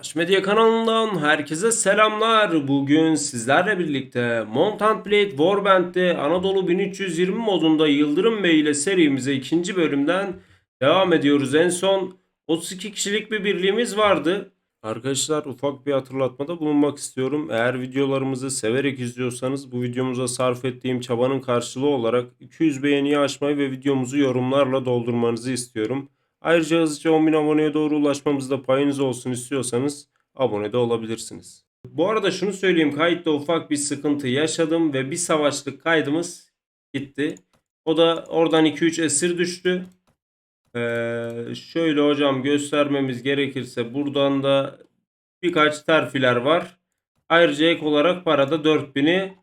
Taş Medya kanalından herkese selamlar. Bugün sizlerle birlikte Montant Blade Warband'de Anadolu 1320 modunda Yıldırım Bey ile serimize ikinci bölümden devam ediyoruz. En son 32 kişilik bir birliğimiz vardı. Arkadaşlar ufak bir hatırlatmada bulunmak istiyorum. Eğer videolarımızı severek izliyorsanız bu videomuza sarf ettiğim çabanın karşılığı olarak 200 beğeniyi aşmayı ve videomuzu yorumlarla doldurmanızı istiyorum. Ayrıca hızlıca 10.000 aboneye doğru ulaşmamızda payınız olsun istiyorsanız abone de olabilirsiniz. Bu arada şunu söyleyeyim kayıtta ufak bir sıkıntı yaşadım ve bir savaşlık kaydımız gitti. O da oradan 2-3 esir düştü. Ee, şöyle hocam göstermemiz gerekirse buradan da birkaç terfiler var. Ayrıca ek olarak parada 4000'i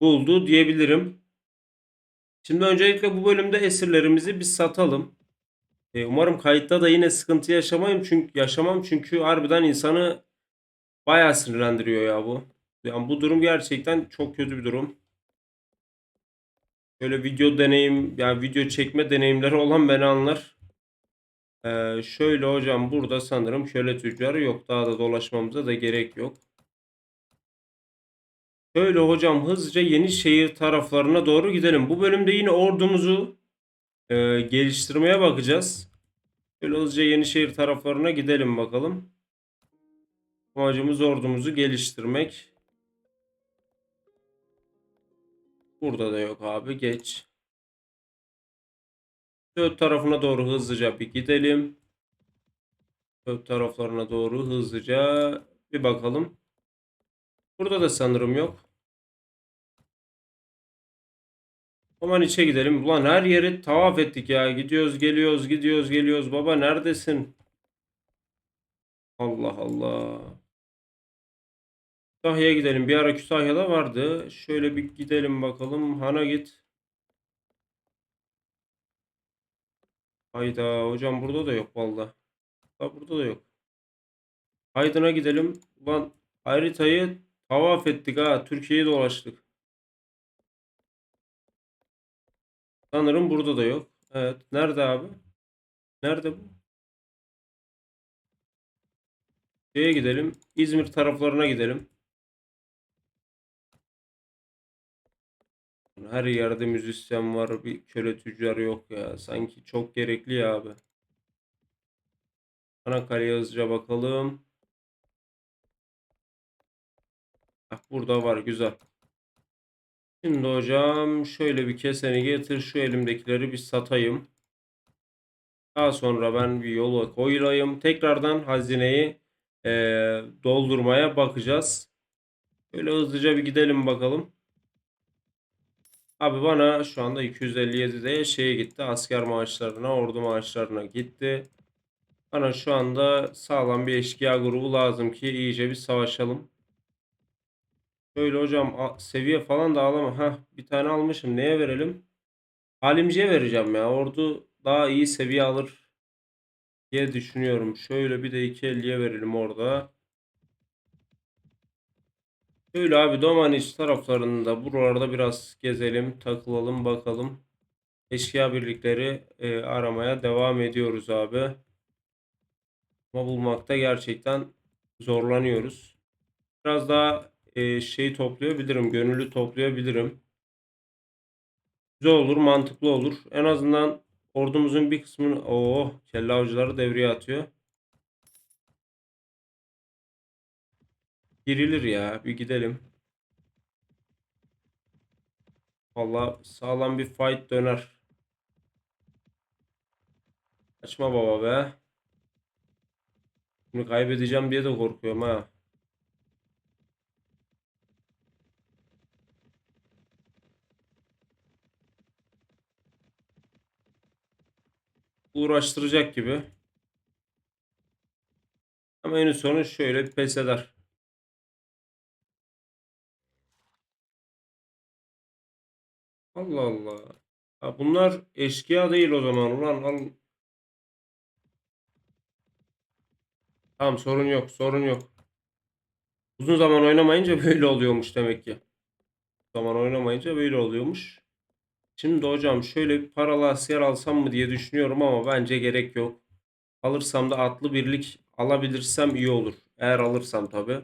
buldu diyebilirim. Şimdi öncelikle bu bölümde esirlerimizi bir satalım. E, umarım kayıtta da yine sıkıntı yaşamayım çünkü yaşamam çünkü harbiden insanı bayağı sinirlendiriyor ya bu. Yani bu durum gerçekten çok kötü bir durum. Böyle video deneyim yani video çekme deneyimleri olan beni anlar. Ee, şöyle hocam burada sanırım köle tüccarı yok. Daha da dolaşmamıza da gerek yok. Şöyle hocam hızlıca Yenişehir taraflarına doğru gidelim. Bu bölümde yine ordumuzu e, geliştirmeye bakacağız. Şöyle hızlıca Yenişehir taraflarına gidelim bakalım. Amacımız ordumuzu geliştirmek. Burada da yok abi geç. Dört tarafına doğru hızlıca bir gidelim. Dört taraflarına doğru hızlıca bir bakalım. Burada da sanırım yok. Aman içe gidelim. Ulan her yeri tavaf ettik ya. Gidiyoruz geliyoruz gidiyoruz geliyoruz. Baba neredesin? Allah Allah. Kütahya'ya gidelim. Bir ara Kütahya'da vardı. Şöyle bir gidelim bakalım. Han'a git. Hayda hocam burada da yok valla. Burada da yok. Aydın'a gidelim. Ulan haritayı tavaf ettik ha. Türkiye'yi dolaştık. Sanırım burada da yok. Evet. Nerede abi? Nerede bu? Şeye gidelim. İzmir taraflarına gidelim. Her yerde müzisyen var. Bir köle tüccar yok ya. Sanki çok gerekli ya abi. Çanakkale'ye hızlıca bakalım. Bak burada var. Güzel. Şimdi hocam şöyle bir keseni getir. Şu elimdekileri bir satayım. Daha sonra ben bir yola koyulayım. Tekrardan hazineyi eee, doldurmaya bakacağız. Böyle hızlıca bir gidelim bakalım. Abi bana şu anda 257'de şeye gitti. Asker maaşlarına, ordu maaşlarına gitti. Bana şu anda sağlam bir eşkıya grubu lazım ki iyice bir savaşalım. Şöyle hocam seviye falan da alama. Heh, bir tane almışım. Neye verelim? Halimciye vereceğim ya. Ordu daha iyi seviye alır diye düşünüyorum. Şöyle bir de 250'ye verelim orada. Şöyle abi Domaniç taraflarında buralarda biraz gezelim, takılalım, bakalım. Eşkıya birlikleri e, aramaya devam ediyoruz abi. Ama bulmakta gerçekten zorlanıyoruz. Biraz daha e, şey toplayabilirim, gönüllü toplayabilirim. Güzel olur, mantıklı olur. En azından ordumuzun bir kısmını... Oo, kelle avcıları devreye atıyor. Girilir ya. Bir gidelim. Valla sağlam bir fight döner. Kaçma baba be. Bunu kaybedeceğim diye de korkuyorum ha. Uğraştıracak gibi. Ama en sonu şöyle bir pes eder. Allah Allah. Ha, bunlar eşkıya değil o zaman. Ulan al. Tamam sorun yok. Sorun yok. Uzun zaman oynamayınca böyle oluyormuş demek ki. Zaman oynamayınca böyle oluyormuş. Şimdi hocam şöyle bir paralı asker alsam mı diye düşünüyorum ama bence gerek yok. Alırsam da atlı birlik alabilirsem iyi olur. Eğer alırsam tabi.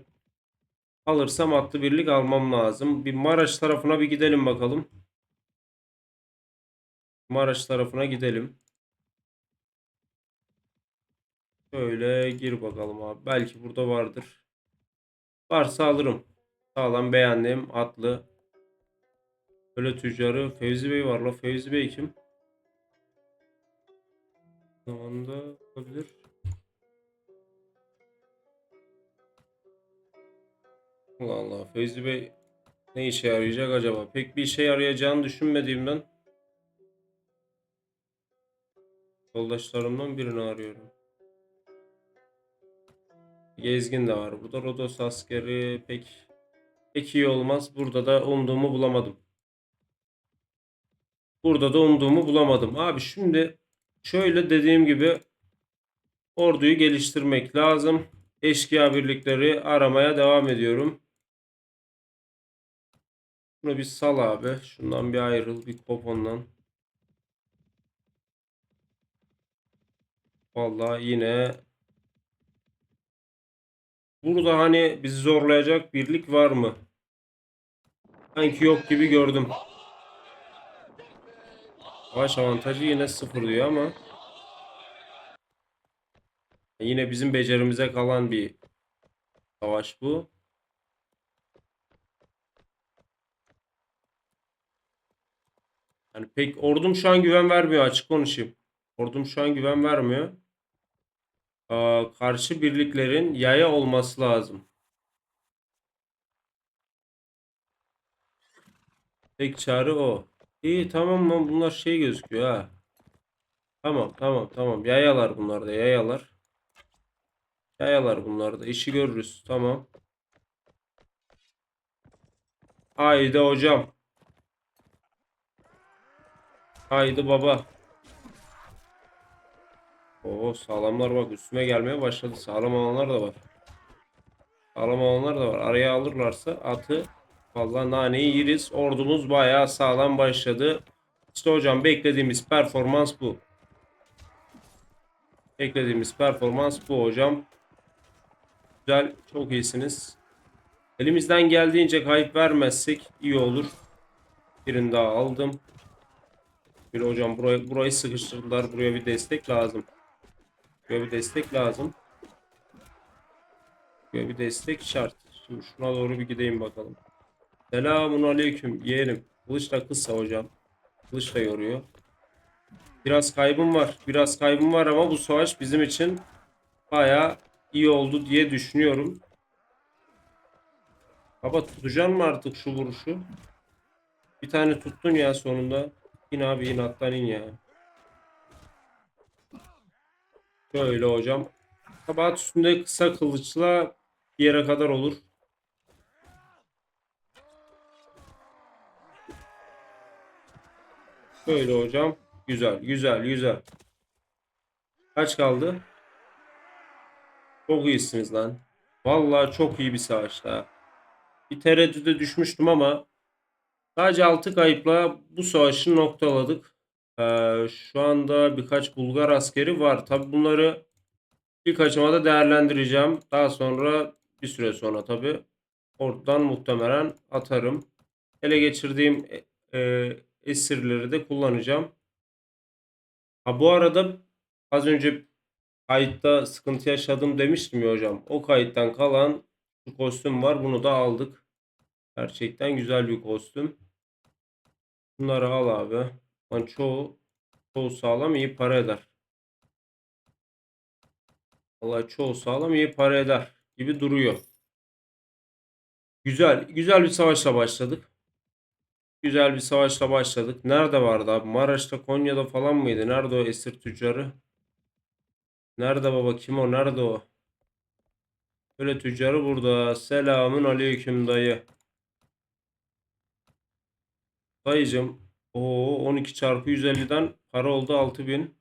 Alırsam atlı birlik almam lazım. Bir Maraş tarafına bir gidelim bakalım. Maraş tarafına gidelim. Şöyle gir bakalım abi. Belki burada vardır. Varsa alırım. Sağlam beğendim. Atlı. Böyle tüccarı. Fevzi Bey var la. Fevzi Bey kim? Zamanda olabilir. Allah Allah. Fevzi Bey ne işe yarayacak acaba? Pek bir işe yarayacağını düşünmediğimden yoldaşlarımdan birini arıyorum. Gezgin de var. Burada Rodos askeri pek pek iyi olmaz. Burada da umduğumu bulamadım. Burada da umduğumu bulamadım. Abi şimdi şöyle dediğim gibi orduyu geliştirmek lazım. Eşkıya birlikleri aramaya devam ediyorum. Bunu bir sal abi. Şundan bir ayrıl. Bir kop ondan. Vallahi yine burada hani bizi zorlayacak birlik var mı? Sanki yok gibi gördüm. Savaş avantajı yine sıfır diyor ama yine bizim becerimize kalan bir savaş bu. Yani pek ordum şu an güven vermiyor açık konuşayım. Ordum şu an güven vermiyor. Aa, karşı birliklerin yaya olması lazım. Tek çare o. İyi tamam lan bunlar şey gözüküyor ha. Tamam tamam tamam yayalar bunlar da yayalar. Yayalar bunlar da işi görürüz tamam. Haydi hocam. Haydi baba. Oo sağlamlar bak üstüme gelmeye başladı. Sağlam olanlar da var. Sağlam olanlar da var. Araya alırlarsa atı vallahi naneyi yeriz. Ordumuz bayağı sağlam başladı. İşte hocam beklediğimiz performans bu. Beklediğimiz performans bu hocam. Güzel, çok iyisiniz. Elimizden geldiğince kayıp vermezsek iyi olur. Birini daha aldım. Bir hocam burayı, burayı sıkıştırdılar. Buraya bir destek lazım. Buraya bir destek lazım. Buraya bir destek şart. Şimdi şuna doğru bir gideyim bakalım. Selamun aleyküm yeğenim. Kılıç da kısa hocam. Kılıç da yoruyor. Biraz kaybım var. Biraz kaybım var ama bu savaş bizim için baya iyi oldu diye düşünüyorum. Baba tutacaksın mı artık şu vuruşu? Bir tane tuttun ya sonunda. İn abi in attan in ya. Şöyle hocam. Kabahat üstünde kısa kılıçla bir yere kadar olur. Böyle hocam. Güzel, güzel, güzel. Kaç kaldı? Çok iyisiniz lan. Vallahi çok iyi bir savaşta. Bir tereddüde düşmüştüm ama sadece 6 kayıpla bu savaşı noktaladık. Ee, şu anda birkaç Bulgar askeri var. Tabi bunları ilk aşamada değerlendireceğim. Daha sonra bir süre sonra tabi oradan muhtemelen atarım. Ele geçirdiğim e, e, esirleri de kullanacağım. Ha bu arada az önce kayıtta sıkıntı yaşadım demiştim ya hocam. O kayıttan kalan şu kostüm var. Bunu da aldık. Gerçekten güzel bir kostüm. Bunları al abi. Lan çoğu, çoğu sağlam iyi para eder. Vallahi çoğu sağlam iyi para eder gibi duruyor. Güzel, güzel bir savaşla başladık. Güzel bir savaşla başladık. Nerede vardı abi? Maraş'ta, Konya'da falan mıydı? Nerede o esir tüccarı? Nerede baba? Kim o? Nerede o? Böyle tüccarı burada. Selamun aleyküm dayı. Dayıcım. Oo 12 çarpı 150'den para oldu 6000.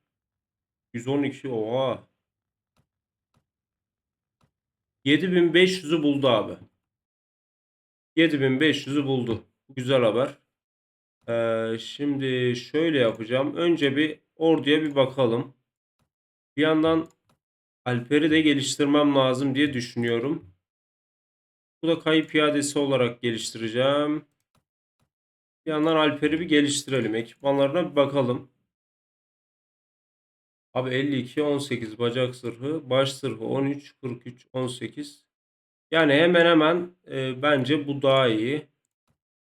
112 oha. 7500'ü buldu abi. 7500'ü buldu. Güzel haber. Ee, şimdi şöyle yapacağım. Önce bir orduya bir bakalım. Bir yandan Alper'i de geliştirmem lazım diye düşünüyorum. Bu da kayıp piyadesi olarak geliştireceğim. Bir yandan Alper'i bir geliştirelim. Ekipmanlarına bir bakalım. Abi 52, 18 bacak zırhı, baş zırhı 13, 43, 18. Yani hemen hemen e, bence bu daha iyi.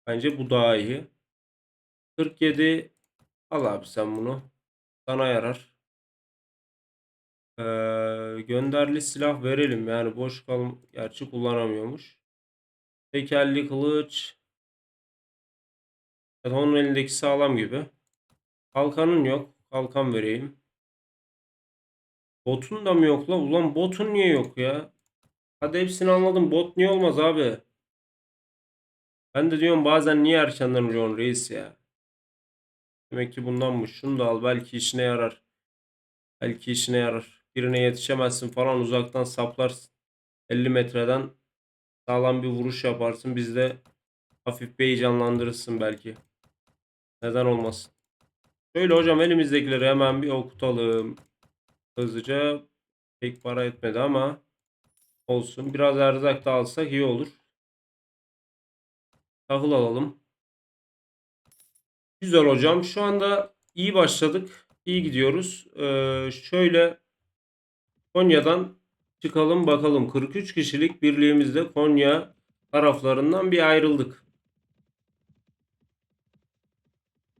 Bence bu daha iyi. 47 al abi sen bunu. Sana yarar. Ee, gönderli silah verelim. Yani boş kalım. Gerçi kullanamıyormuş. Tekerli kılıç. Evet, onun elindeki sağlam gibi. Kalkanın yok. Kalkan vereyim. Botun da mı yok la? Ulan botun niye yok ya? Hadi hepsini anladım. Bot niye olmaz abi? Ben de diyorum bazen niye erkenden vuruyorsun reis ya? Demek ki bundanmış. Şunu da al. Belki işine yarar. Belki işine yarar. Birine yetişemezsin falan uzaktan saplarsın. 50 metreden sağlam bir vuruş yaparsın. Biz de hafif bir heyecanlandırırsın belki. Neden olmasın? Şöyle hocam elimizdekileri hemen bir okutalım. Hızlıca pek para etmedi ama olsun. Biraz erzak da alsak iyi olur. Tahıl alalım. Güzel hocam. Şu anda iyi başladık. İyi gidiyoruz. Ee, şöyle Konya'dan çıkalım bakalım. 43 kişilik birliğimizde Konya taraflarından bir ayrıldık.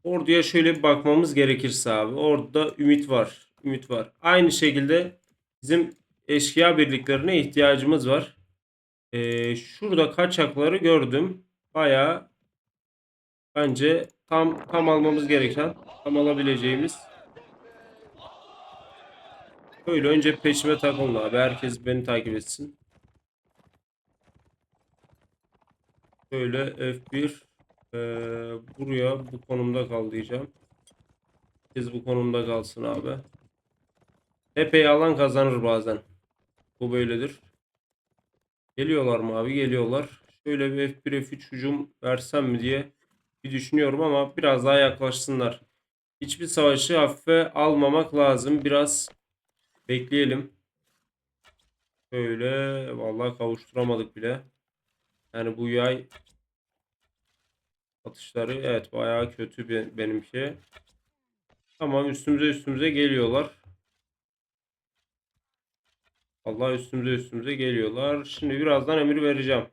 Orduya şöyle bir bakmamız gerekirse abi. Orada ümit var. Ümit var. Aynı şekilde bizim eşkıya birliklerine ihtiyacımız var. Ee, şurada kaçakları gördüm. Bayağı bence tam tam almamız gereken, tam alabileceğimiz. Böyle önce peşime takılın abi. Herkes beni takip etsin. Böyle F1 eee, buraya bu konumda kal diyeceğim. Herkes bu konumda kalsın abi. Epey alan kazanır bazen. Bu böyledir. Geliyorlar mı abi? Geliyorlar. Şöyle bir F1 F3 hücum versem mi diye düşünüyorum ama biraz daha yaklaşsınlar. Hiçbir savaşı hafife almamak lazım. Biraz bekleyelim. Böyle vallahi kavuşturamadık bile. Yani bu yay atışları evet bayağı kötü be- benimki. Tamam üstümüze üstümüze geliyorlar. Allah üstümüze üstümüze geliyorlar. Şimdi birazdan emir vereceğim.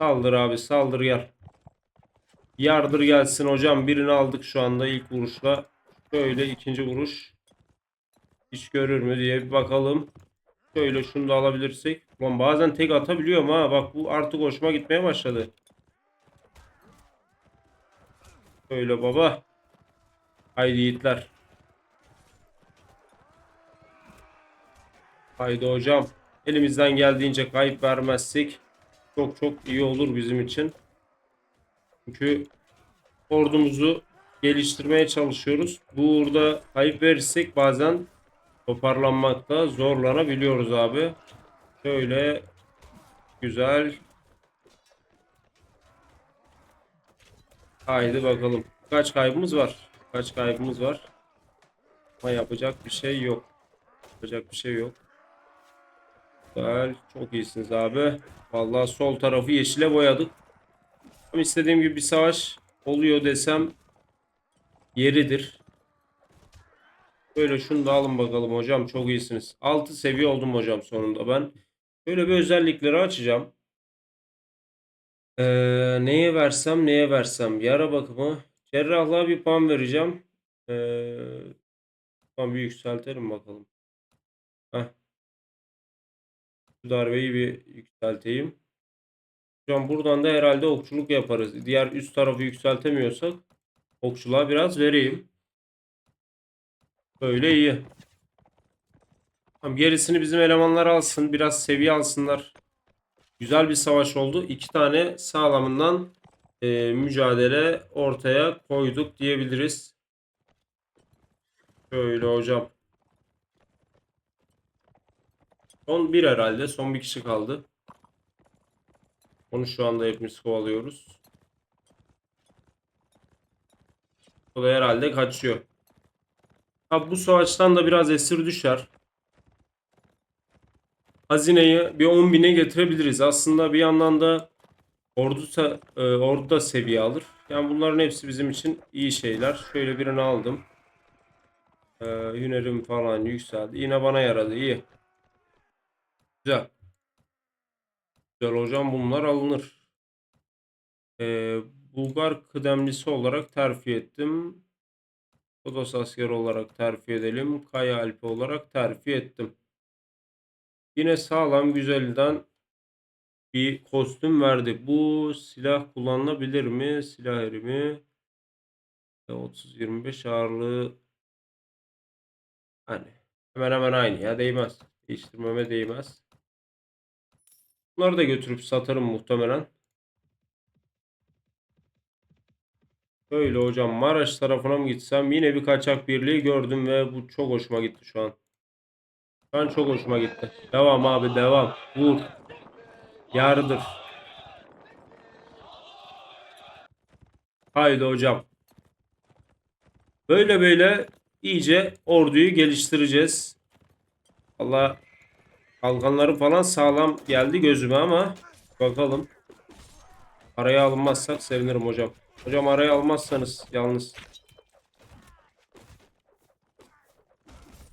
Saldır abi saldır gel. Yardır gelsin hocam. Birini aldık şu anda ilk vuruşla. Şöyle ikinci vuruş. İş görür mü diye bir bakalım. Şöyle şunu da alabilirsek. Ulan bazen tek atabiliyorum ha. Bak bu artık hoşuma gitmeye başladı. Şöyle baba. Haydi yiğitler. Haydi hocam. Elimizden geldiğince kayıp vermezsek çok çok iyi olur bizim için. Çünkü ordumuzu geliştirmeye çalışıyoruz. Bu uğurda kayıp verirsek bazen toparlanmakta zorlanabiliyoruz abi. Şöyle güzel. Haydi bakalım. Kaç kaybımız var? Kaç kaybımız var? Ama yapacak bir şey yok. Yapacak bir şey yok. Güzel. Çok iyisiniz abi. Vallahi sol tarafı yeşile boyadık. Ama istediğim gibi bir savaş oluyor desem yeridir. Böyle şunu da alın bakalım hocam. Çok iyisiniz. 6 seviye oldum hocam sonunda ben. Böyle bir özellikleri açacağım. Ee, neye versem neye versem. Yara bakımı. Cerrahlığa bir puan vereceğim. Ee, puan bir yükseltelim bakalım. Heh. Şu darbeyi bir yükselteyim. Hocam buradan da herhalde okçuluk yaparız. Diğer üst tarafı yükseltemiyorsak okçuluğa biraz vereyim. Böyle iyi. Tamam, gerisini bizim elemanlar alsın. Biraz seviye alsınlar. Güzel bir savaş oldu. İki tane sağlamından e, mücadele ortaya koyduk diyebiliriz. Şöyle hocam. Son bir herhalde. Son bir kişi kaldı. Onu şu anda hepimiz kovalıyoruz. O da herhalde kaçıyor. Abi bu savaştan da biraz esir düşer. Hazineyi bir 10 bine getirebiliriz. Aslında bir yandan da ordu, e, ordu da seviye alır. Yani bunların hepsi bizim için iyi şeyler. Şöyle birini aldım. Ee, hünerim falan yükseldi. Yine bana yaradı. iyi. Güzel. Güzel hocam bunlar alınır. Ee, Bulgar kıdemlisi olarak terfi ettim. Odos askeri olarak terfi edelim. Kaya Alpi olarak terfi ettim. Yine sağlam güzelden bir kostüm verdi. Bu silah kullanılabilir mi? Silah erimi. 30-25 ağırlığı hani hemen hemen aynı ya değmez. Değiştirmeme değmez. Bunları da götürüp satarım muhtemelen. Böyle hocam Maraş tarafına mı gitsem yine bir kaçak birliği gördüm ve bu çok hoşuma gitti şu an. Şu an çok hoşuma gitti. Devam abi devam. Vur. Yardır. Haydi hocam. Böyle böyle iyice orduyu geliştireceğiz. Allah kalkanları falan sağlam geldi gözüme ama bakalım. Araya alınmazsak sevinirim hocam. Hocam araya almazsanız yalnız.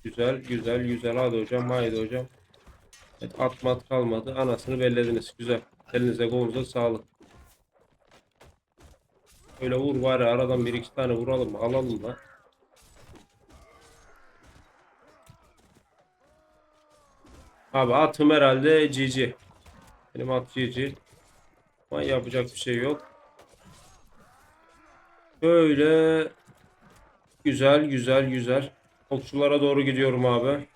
Güzel güzel güzel hadi hocam haydi hocam. Evet, at kalmadı. Anasını bellediniz. Güzel. Elinize kolunuza sağlık. Öyle vur bari aradan bir iki tane vuralım alalım da. Abi atım herhalde GG. Benim at GG. Ama yapacak bir şey yok. Böyle güzel güzel güzel. Okçulara doğru gidiyorum abi.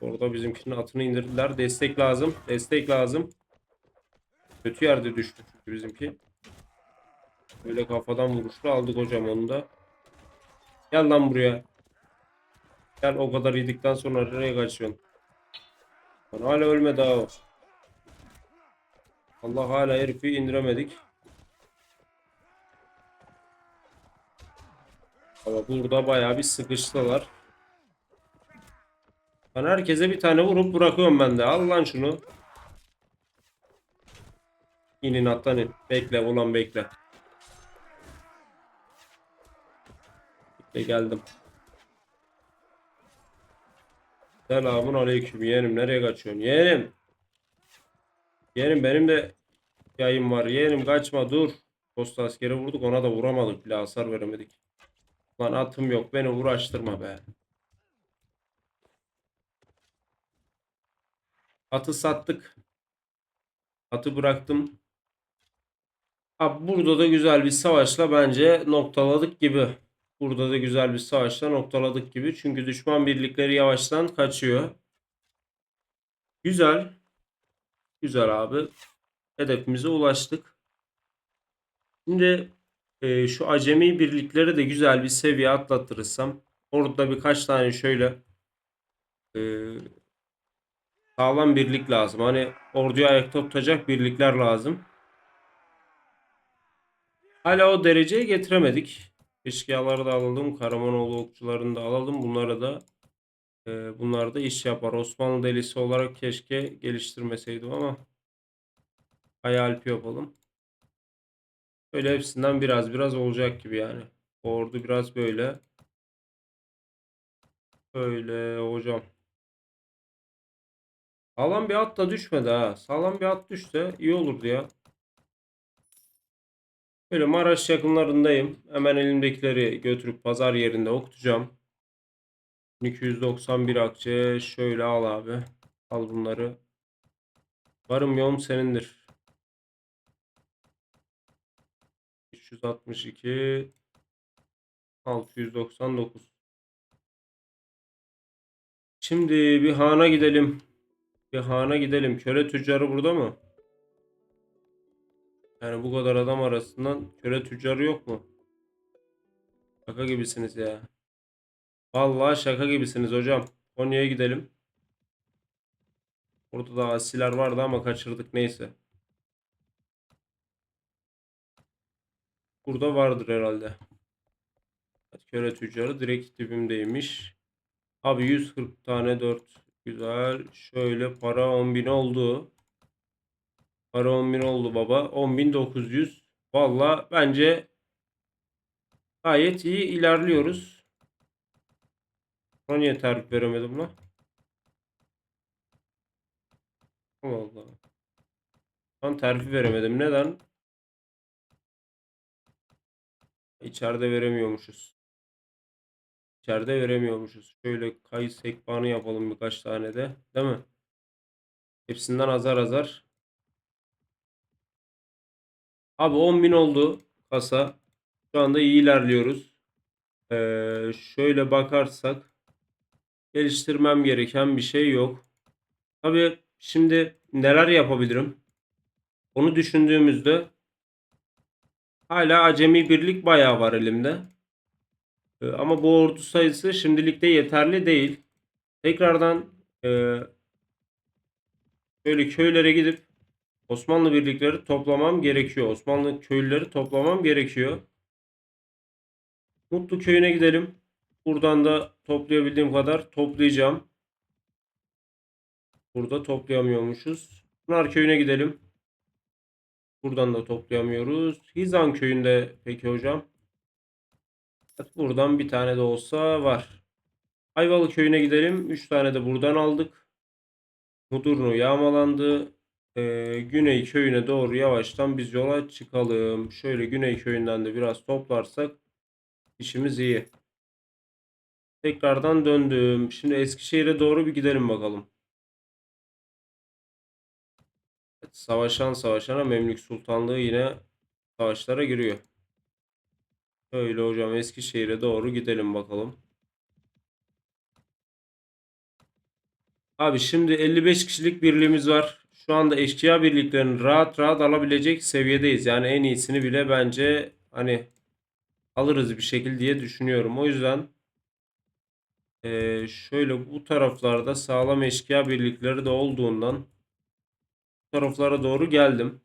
Orada bizimkinin atını indirdiler. Destek lazım. Destek lazım. Kötü yerde düştü çünkü bizimki. Böyle kafadan vuruşlu aldık hocam onu da. Gel lan buraya. Gel o kadar yedikten sonra nereye kaçıyorsun? Lan hala ölmedi ha o. Allah hala herifi indiremedik. Ama burada bayağı bir sıkıştılar. Ben herkese bir tane vurup bırakıyorum ben de. Al lan şunu. İnin atlan in. Bekle ulan bekle. Bekle geldim. Selamun aleyküm yeğenim. Nereye kaçıyorsun? Yeğenim. Yeğenim benim de yayım var. Yeğenim kaçma dur. Posta askeri vurduk ona da vuramadık bile hasar veremedik. Lan atım yok beni uğraştırma be. Atı sattık. Atı bıraktım. Abi burada da güzel bir savaşla bence noktaladık gibi. Burada da güzel bir savaşla noktaladık gibi. Çünkü düşman birlikleri yavaştan kaçıyor. Güzel. Güzel abi. Hedefimize ulaştık. Şimdi e, şu acemi birlikleri de güzel bir seviye atlattırırsam. Orada birkaç tane şöyle e, sağlam birlik lazım. Hani orduyu ayakta tutacak birlikler lazım. Hala o dereceye getiremedik. Eşkıyaları da alalım. Karamanoğlu okçularını da alalım. Bunlara da e, bunlar da iş yapar. Osmanlı delisi olarak keşke geliştirmeseydim ama hayal yapalım. Böyle hepsinden biraz biraz olacak gibi yani. Ordu biraz böyle. Böyle hocam. Sağlam bir at da düşmedi ha. Sağlam bir at düşse iyi olurdu ya. Böyle Maraş yakınlarındayım. Hemen elimdekileri götürüp pazar yerinde okutacağım. 291 akçe. Şöyle al abi. Al bunları. Varım yoğum senindir. 362 699 Şimdi bir hana gidelim. Bir hana gidelim. Köle tüccarı burada mı? Yani bu kadar adam arasından köle tüccarı yok mu? Şaka gibisiniz ya. Vallahi şaka gibisiniz hocam. Konya'ya gidelim. Orada da asiler vardı ama kaçırdık neyse. Burada vardır herhalde. Köle tüccarı direkt dibimdeymiş. Abi 140 tane 4. Güzel. Şöyle para 10.000 oldu. Para 10.000 oldu baba. 10.900. Valla bence gayet iyi ilerliyoruz. Buna niye tarif veremedim lan? Allah Allah. Ben tarifi veremedim. Neden? İçeride veremiyormuşuz. İçeride veremiyormuşuz. Şöyle kayıs sekbanı yapalım birkaç tane de. Değil mi? Hepsinden azar azar. Abi 10.000 oldu kasa. Şu anda iyi ilerliyoruz. Ee, şöyle bakarsak geliştirmem gereken bir şey yok. Tabii şimdi neler yapabilirim? Onu düşündüğümüzde hala acemi birlik bayağı var elimde. Ee, ama bu ordu sayısı şimdilikte yeterli değil. Tekrardan e, böyle köylere gidip Osmanlı birlikleri toplamam gerekiyor. Osmanlı köylüleri toplamam gerekiyor. Mutlu köyüne gidelim. Buradan da toplayabildiğim kadar toplayacağım. Burada toplayamıyormuşuz. Pınar köyüne gidelim. Buradan da toplayamıyoruz. Hizan köyünde peki hocam. Evet, buradan bir tane de olsa var. Ayvalı köyüne gidelim. 3 tane de buradan aldık. Mudurnu yağmalandı. Ee, Güney köyüne doğru yavaştan biz yola çıkalım. Şöyle Güney köyünden de biraz toplarsak işimiz iyi. Tekrardan döndüm. Şimdi Eskişehir'e doğru bir gidelim bakalım. Evet, savaşan savaşana Memlük Sultanlığı yine savaşlara giriyor. Öyle hocam Eskişehir'e doğru gidelim bakalım. Abi şimdi 55 kişilik birliğimiz var. Şu anda eşkıya birliklerini rahat rahat alabilecek seviyedeyiz. Yani en iyisini bile bence hani alırız bir şekilde diye düşünüyorum. O yüzden eee, şöyle bu taraflarda sağlam eşkıya birlikleri de olduğundan bu taraflara doğru geldim.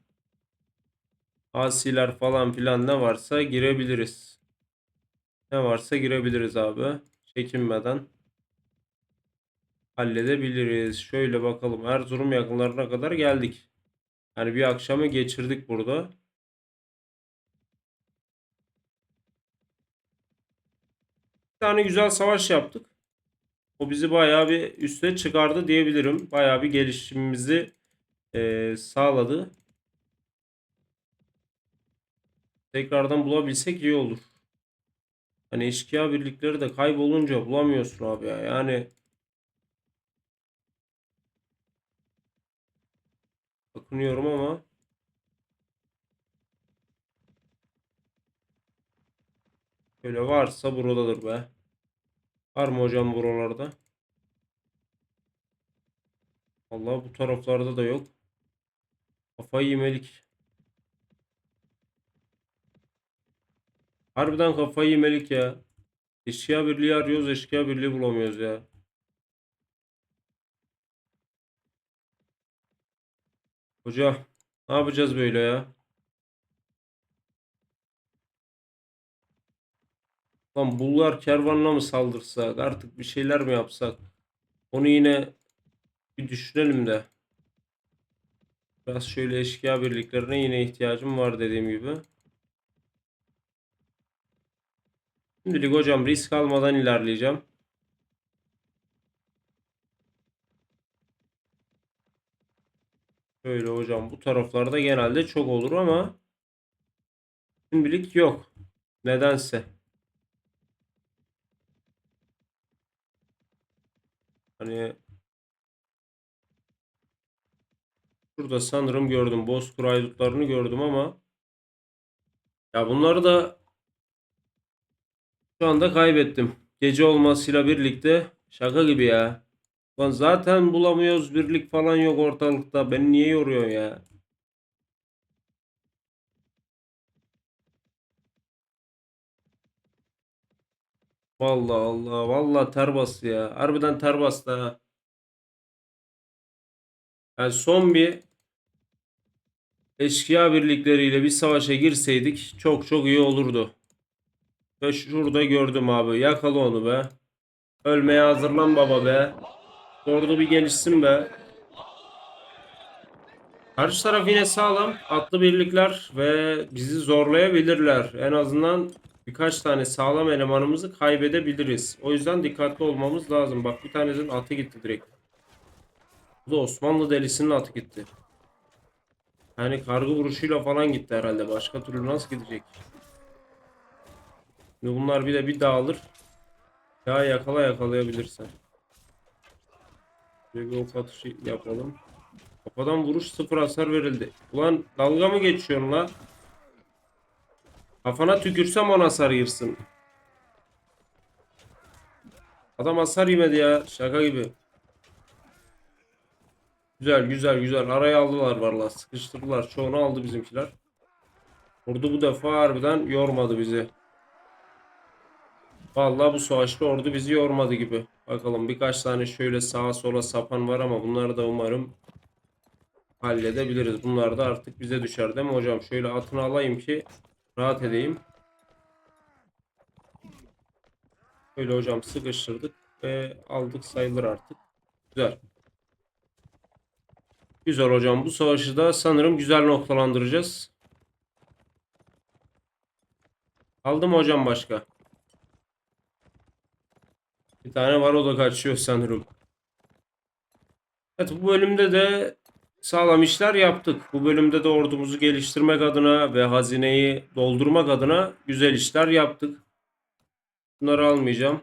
Asiler falan filan ne varsa girebiliriz. Ne varsa girebiliriz abi. Çekinmeden halledebiliriz. Şöyle bakalım. Erzurum yakınlarına kadar geldik. Yani bir akşamı geçirdik burada. Bir tane güzel savaş yaptık. O bizi bayağı bir üste çıkardı diyebilirim. Bayağı bir gelişimimizi eee, sağladı. Tekrardan bulabilsek iyi olur. Hani eşkıya birlikleri de kaybolunca bulamıyorsun abi ya. Yani bakınıyorum ama böyle varsa buradadır be. Var mı hocam buralarda? Allah bu taraflarda da yok. Kafayı yemelik. Harbiden kafayı yemelik ya. Eşkıya birliği arıyoruz, eşkıya birliği bulamıyoruz ya. Hoca, ne yapacağız böyle ya? Lan Bulgar kervanına mı saldırsak? Artık bir şeyler mi yapsak? Onu yine bir düşünelim de. Biraz şöyle eşkıya birliklerine yine ihtiyacım var dediğim gibi. Şimdilik hocam risk almadan ilerleyeceğim. Şöyle hocam bu taraflarda genelde çok olur ama şimdilik yok. Nedense. Hani şurada sanırım gördüm. Bozkır haydutlarını gördüm ama ya bunları da şu anda kaybettim. Gece olmasıyla birlikte şaka gibi ya. Lan zaten bulamıyoruz birlik falan yok ortalıkta. Beni niye yoruyor ya? Vallahi Allah vallahi ter bastı ya. Harbiden ter bastı ha. Yani son bir eşkıya birlikleriyle bir savaşa girseydik çok çok iyi olurdu. Ve şurada gördüm abi. Yakala onu be. Ölmeye hazırlan baba be. Orada bir gelişsin be. Karşı taraf yine sağlam. Atlı birlikler ve bizi zorlayabilirler. En azından birkaç tane sağlam elemanımızı kaybedebiliriz. O yüzden dikkatli olmamız lazım. Bak bir tanesinin atı gitti direkt. Bu da Osmanlı delisinin atı gitti. Yani kargı vuruşuyla falan gitti herhalde. Başka türlü nasıl gidecek? Şimdi bunlar bir de bir dağılır. Ya yakala yakalayabilirsen. Şöyle bir ok atışı yapalım. Kafadan vuruş sıfır hasar verildi. Ulan dalga mı geçiyorsun la? Kafana tükürsem on hasar yersin. Adam hasar yemedi ya. Şaka gibi. Güzel güzel güzel. Araya aldılar vallahi. Sıkıştırdılar. Çoğunu aldı bizimkiler. Ordu bu defa harbiden yormadı bizi. Vallahi bu savaşta ordu bizi yormadı gibi. Bakalım birkaç tane şöyle sağa sola sapan var ama bunları da umarım halledebiliriz. Bunlar da artık bize düşer değil mi hocam? Şöyle atını alayım ki rahat edeyim. Böyle hocam sıkıştırdık ve aldık sayılır artık. Güzel. Güzel hocam. Bu savaşı da sanırım güzel noktalandıracağız. Aldı mı hocam başka? Bir tane var o da kaçıyor sanırım. Evet bu bölümde de sağlam işler yaptık. Bu bölümde de ordumuzu geliştirmek adına ve hazineyi doldurmak adına güzel işler yaptık. Bunları almayacağım.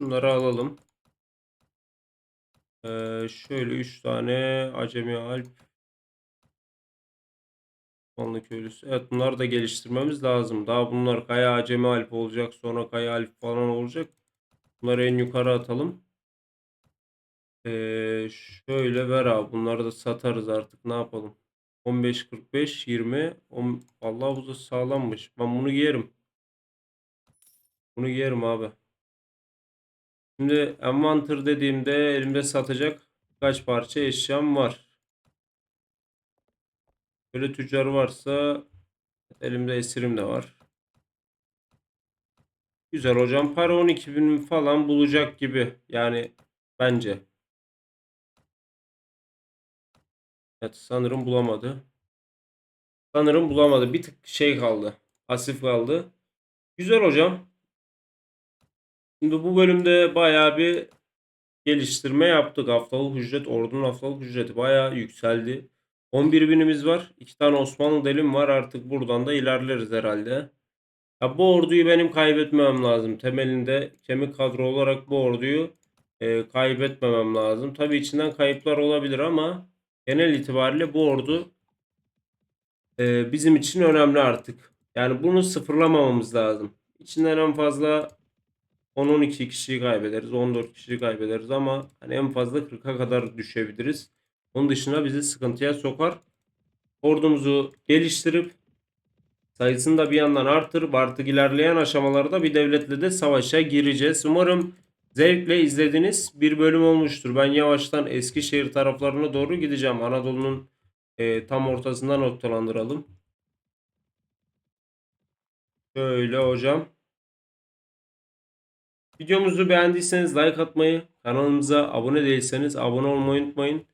Bunları alalım. Ee, şöyle 3 tane Acemi Alp Osmanlı köylüsü. Evet bunları da geliştirmemiz lazım. Daha bunlar Kaya Acemi Alp olacak. Sonra Kaya Alp falan olacak. Bunları en yukarı atalım. Ee, şöyle ver abi. Bunları da satarız artık. Ne yapalım? 15, 45, 20. 10... Allah bu da sağlammış. Ben bunu giyerim. Bunu giyerim abi. Şimdi envanter dediğimde elimde satacak kaç parça eşyam var. Böyle tüccar varsa elimde esirim de var. Güzel hocam. Para 12 bin falan bulacak gibi. Yani bence. Evet sanırım bulamadı. Sanırım bulamadı. Bir tık şey kaldı. Pasif kaldı. Güzel hocam. Şimdi bu bölümde bayağı bir geliştirme yaptık. Haftalık ücret, ordunun haftalık ücreti bayağı yükseldi. 11 binimiz var. 2 tane Osmanlı delim var. Artık buradan da ilerleriz herhalde. Ya bu orduyu benim kaybetmemem lazım. Temelinde kemik kadro olarak bu orduyu e, kaybetmemem lazım. Tabii içinden kayıplar olabilir ama genel itibariyle bu ordu e, bizim için önemli artık. Yani bunu sıfırlamamamız lazım. İçinden en fazla 10-12 kişiyi kaybederiz. 14 kişiyi kaybederiz ama hani en fazla 40'a kadar düşebiliriz. Onun dışında bizi sıkıntıya sokar. Ordumuzu geliştirip sayısını da bir yandan artırıp artık ilerleyen aşamalarda bir devletle de savaşa gireceğiz. Umarım zevkle izlediğiniz bir bölüm olmuştur. Ben yavaştan Eskişehir taraflarına doğru gideceğim. Anadolu'nun e, tam ortasından noktalandıralım. Şöyle hocam. Videomuzu beğendiyseniz like atmayı, kanalımıza abone değilseniz abone olmayı unutmayın.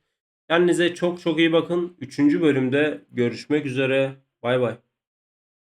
Kendinize çok çok iyi bakın. Üçüncü bölümde görüşmek üzere. Bay bay.